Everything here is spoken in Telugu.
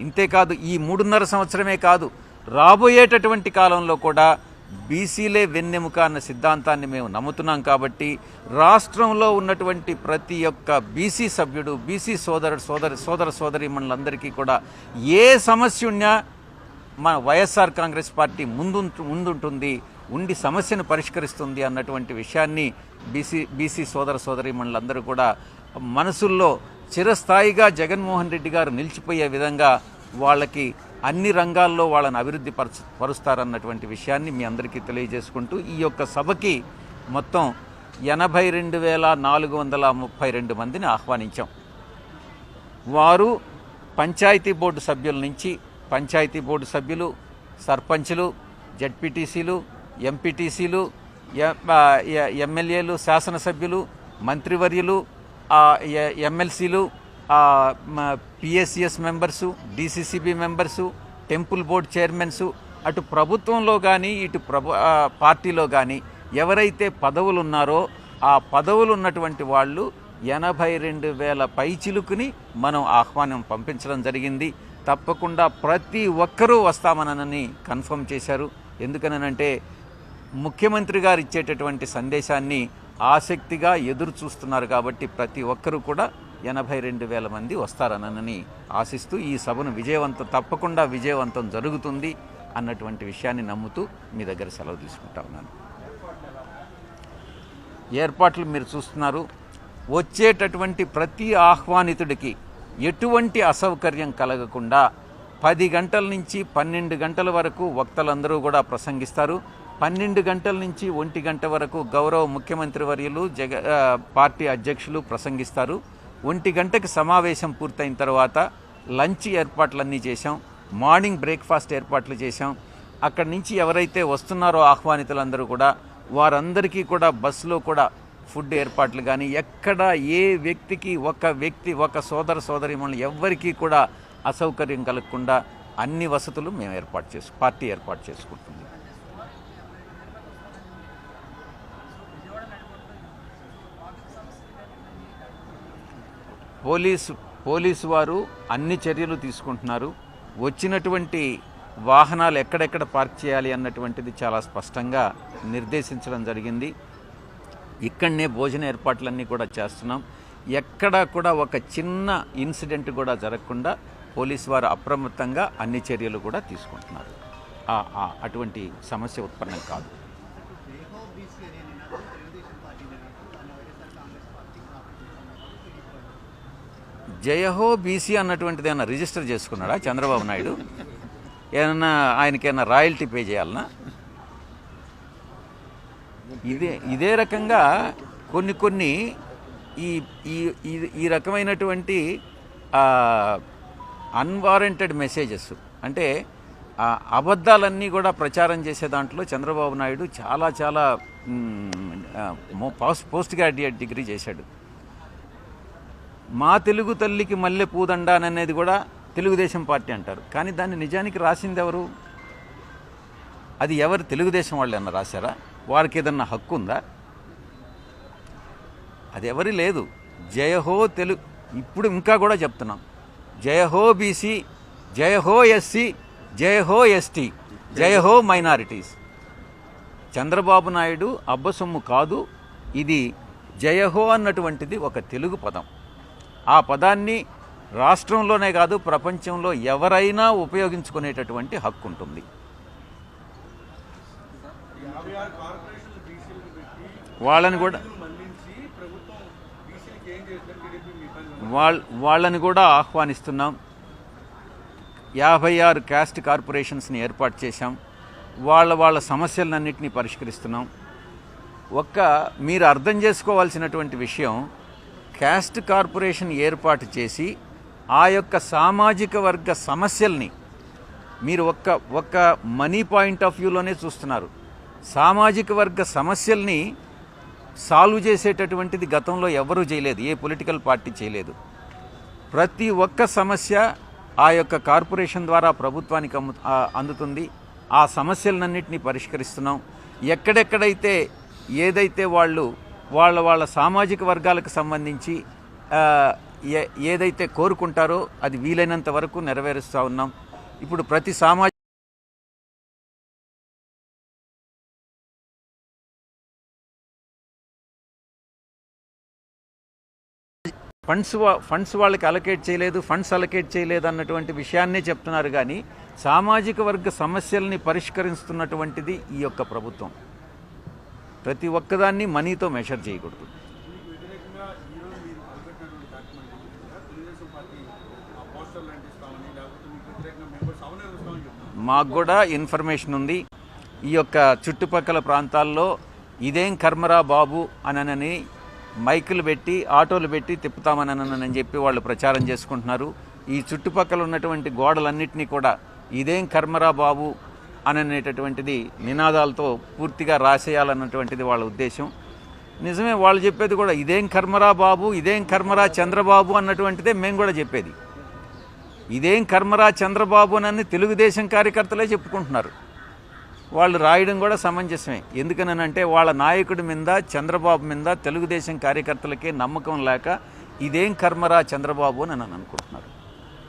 ఇంతేకాదు ఈ మూడున్నర సంవత్సరమే కాదు రాబోయేటటువంటి కాలంలో కూడా బీసీలే వెన్నెముక అన్న సిద్ధాంతాన్ని మేము నమ్ముతున్నాం కాబట్టి రాష్ట్రంలో ఉన్నటువంటి ప్రతి ఒక్క బీసీ సభ్యుడు బీసీ సోదరుడు సోదరి సోదర సోదరి మనలందరికీ కూడా ఏ సమస్య ఉన్నా మన వైఎస్ఆర్ కాంగ్రెస్ పార్టీ ముందు ముందుంటుంది ఉండి సమస్యను పరిష్కరిస్తుంది అన్నటువంటి విషయాన్ని బీసీ బీసీ సోదర సోదరిమన్లందరూ కూడా మనసుల్లో చిరస్థాయిగా జగన్మోహన్ రెడ్డి గారు నిలిచిపోయే విధంగా వాళ్ళకి అన్ని రంగాల్లో వాళ్ళని అభివృద్ధి పరు పరుస్తారన్నటువంటి విషయాన్ని మీ అందరికీ తెలియజేసుకుంటూ ఈ యొక్క సభకి మొత్తం ఎనభై రెండు వేల నాలుగు వందల ముప్పై రెండు మందిని ఆహ్వానించాం. వారు పంచాయతీ బోర్డు సభ్యుల నుంచి పంచాయతీ బోర్డు సభ్యులు సర్పంచ్లు జడ్పీటీసీలు ఎంపీటీసీలు ఎమ్మెల్యేలు శాసనసభ్యులు మంత్రివర్యులు ఎమ్మెల్సీలు PSCS members DCCB members temple board chairmans అటు ప్రభుత్వంలో కానీ ఇటు ప్రభు పార్టీలో కానీ ఎవరైతే పదవులు ఉన్నారో ఆ పదవులు ఉన్నటువంటి వాళ్ళు ఎనభై రెండు వేల పైచిలుకుని మనం ఆహ్వానం పంపించడం జరిగింది. తప్పకుండా ప్రతి ఒక్కరూ వస్తామనని కన్ఫర్మ్ చేశారు. ఎందుకనంటే ముఖ్యమంత్రి గారు ఇచ్చేటటువంటి సందేశాన్ని ఆసక్తిగా ఎదురు చూస్తున్నారు కాబట్టి ప్రతి ఒక్కరూ కూడా ఎనభై రెండు వేల మంది వస్తారనని ఆశిస్తూ ఈ సభను విజయవంతం తప్పకుండా విజయవంతం జరుగుతుంది అన్నటువంటి విషయాన్ని నమ్ముతూ మీ దగ్గర సెలవు తీసుకుంటా ఉన్నాను. ఏర్పాట్లు మీరు చూస్తున్నారు. వచ్చేటటువంటి ప్రతి ఆహ్వానితుడికి ఎటువంటి అసౌకర్యం కలగకుండా పది గంటల నుంచి పన్నెండు గంటల వరకు వక్తలందరూ కూడా ప్రసంగిస్తారు. పన్నెండు గంటల నుంచి ఒంటి గంట వరకు గౌరవ ముఖ్యమంత్రి వర్యులు జగ పార్టీ అధ్యక్షులు ప్రసంగిస్తారు. ఒంటి గంటకి సమావేశం పూర్తయిన తర్వాత లంచ్ ఏర్పాట్లన్నీ చేశాం. మార్నింగ్ బ్రేక్ఫాస్ట్ ఏర్పాట్లు చేశాం. అక్కడి నుంచి ఎవరైతే వస్తున్నారో ఆహ్వానితులందరూ కూడా వారందరికీ కూడా బస్సులో కూడా ఫుడ్ ఏర్పాట్లు కానీ ఎక్కడ ఏ వ్యక్తికి ఒక వ్యక్తి ఒక సోదర సోదరి మనల్ని ఎవ్వరికీ కూడా అసౌకర్యం కలగకుండా అన్ని వసతులు మేము ఏర్పాటు చేసు పార్టీ ఏర్పాటు చేసుకుంటుంది పోలీసు పోలీసు వారు అన్ని చర్యలు తీసుకుంటున్నారు. వచ్చినటువంటి వాహనాలు ఎక్కడెక్కడ పార్క్ చేయాలి అన్నటువంటిది చాలా స్పష్టంగా నిర్దేశించడం జరిగింది. ఇక్కడనే భోజన ఏర్పాట్లన్నీ కూడా చేస్తున్నాం. ఎక్కడా కూడా ఒక చిన్న ఇన్సిడెంట్ కూడా జరగకుండా పోలీసు వారు అప్రమత్తంగా అన్ని చర్యలు కూడా తీసుకుంటున్నారు. ఆ- ఆ అటువంటి సమస్య ఉత్పన్నం కాదు. జయహో బీసీ అన్నటువంటిది ఏమైనా రిజిస్టర్ చేసుకున్నాడా చంద్రబాబు నాయుడు? ఏమన్నా ఆయనకేమన్నా రాయల్టీ పే చేయాలనా? ఇదే ఇదే రకంగా కొన్ని కొన్ని ఈ ఈ ఈ- రకమైనటువంటి అన్వారెంటెడ్ మెసేజెస్ అంటే అబద్ధాలన్నీ కూడా ప్రచారం చేసే దాంట్లో చంద్రబాబు నాయుడు చాలా చాలా పోస్ట్ పోస్ట్ గ్రాడ్యుయేట్ డిగ్రీ చేశాడు. మా తెలుగు తల్లికి మల్లె అని అనేది కూడా తెలుగుదేశం పార్టీ అంటారు. కానీ దాన్ని నిజానికి రాసింది ఎవరు? అది ఎవరు తెలుగుదేశం వాళ్ళు అన్న రాశారా? వారికి ఏదన్నా హక్కు ఉందా? అది ఎవరి లేదు. జయహో తెలుగు ఇప్పుడు ఇంకా కూడా చెప్తున్నాం. జయహో బీసీ జయహో ఎస్సీ జయహో ఎస్టీ జయహో మైనారిటీస్. చంద్రబాబు నాయుడు అబ్బసొమ్ము కాదు ఇది జయహో అన్నటువంటిది ఒక తెలుగు పదం. ఆ పదాన్ని రాష్ట్రంలోనే కాదు ప్రపంచంలో ఎవరైనా ఉపయోగించుకునేటటువంటి హక్కు ఉంటుంది. వాళ్ళని కూడా వాళ్ళ వాళ్ళని కూడా ఆహ్వానిస్తున్నాం. యాభై ఆరు క్యాస్ట్ కార్పొరేషన్స్ని ఏర్పాటు చేశాం. వాళ్ళ వాళ్ళ సమస్యలన్నింటినీ పరిష్కరిస్తున్నాం. ఒక్క మీరు అర్థం చేసుకోవాల్సినటువంటి విషయం క్యాస్ట్ కార్పొరేషన్ ఏర్పాటు చేసి ఆ యొక్క సామాజిక వర్గ సమస్యల్ని మీరు ఒక్క ఒక్క మనీ పాయింట్ ఆఫ్ వ్యూలోనే చూస్తున్నారు. సామాజిక వర్గ సమస్యల్ని సాల్వ్ చేసేటటువంటిది గతంలో ఎవరూ చేయలేదు ఏ పొలిటికల్ పార్టీ చేయలేదు. ప్రతి ఒక్క సమస్య ఆ యొక్క కార్పొరేషన్ ద్వారా ప్రభుత్వానికి అమ్ము అందుతుంది. ఆ సమస్యలన్నింటినీ పరిష్కరిస్తున్నాం. ఎక్కడెక్కడైతే ఏదైతే వాళ్ళు వాళ్ళ వాళ్ళ సామాజిక వర్గాలకు సంబంధించి ఏ ఏదైతే కోరుకుంటారో అది వీలైనంత వరకు నెరవేరుస్తూ ఉన్నాం. ఇప్పుడు ప్రతి సామాజిక ఫండ్స్ ఫండ్స్ వాళ్ళకి అలకేట్ చేయలేదు ఫండ్స్ అలకేట్ చేయలేదు అన్నటువంటి విషయాన్నే చెప్తున్నారు కానీ సామాజిక వర్గ సమస్యల్ని పరిష్కరిస్తున్నటువంటిది ఈ యొక్క ప్రభుత్వం. ప్రతి ఒక్కదాన్ని మనీతో మెషర్ చేయకూడదు. మాకు కూడా ఇన్ఫర్మేషన్ ఉంది. ఈ యొక్క చుట్టుపక్కల ప్రాంతాల్లో ఇదేం కర్మరా బాబు అనని మైకులు పెట్టి ఆటోలు పెట్టి తిప్పుతామనని చెప్పి వాళ్ళు ప్రచారం చేసుకుంటున్నారు. ఈ చుట్టుపక్కల ఉన్నటువంటి గోడలన్నింటినీ కూడా ఇదేం కర్మరా బాబు అననేటటువంటిది నినాదాలతో పూర్తిగా రాసేయాలన్నటువంటిది వాళ్ళ ఉద్దేశం. నిజమే వాళ్ళు చెప్పేది కూడా ఇదేం కర్మరా బాబు ఇదేం కర్మరా చంద్రబాబు అన్నటువంటిదే మేము కూడా చెప్పేది. ఇదేం కర్మరా చంద్రబాబు అని తెలుగుదేశం కార్యకర్తలే చెప్పుకుంటున్నారు. వాళ్ళు రాయడం కూడా సమంజసమే. ఎందుకనంటే వాళ్ళ నాయకుడి మీద చంద్రబాబు మీద తెలుగుదేశం కార్యకర్తలకే నమ్మకం లేక ఇదేం కర్మరా చంద్రబాబు అని నన్ను అనుకుంటున్నారు.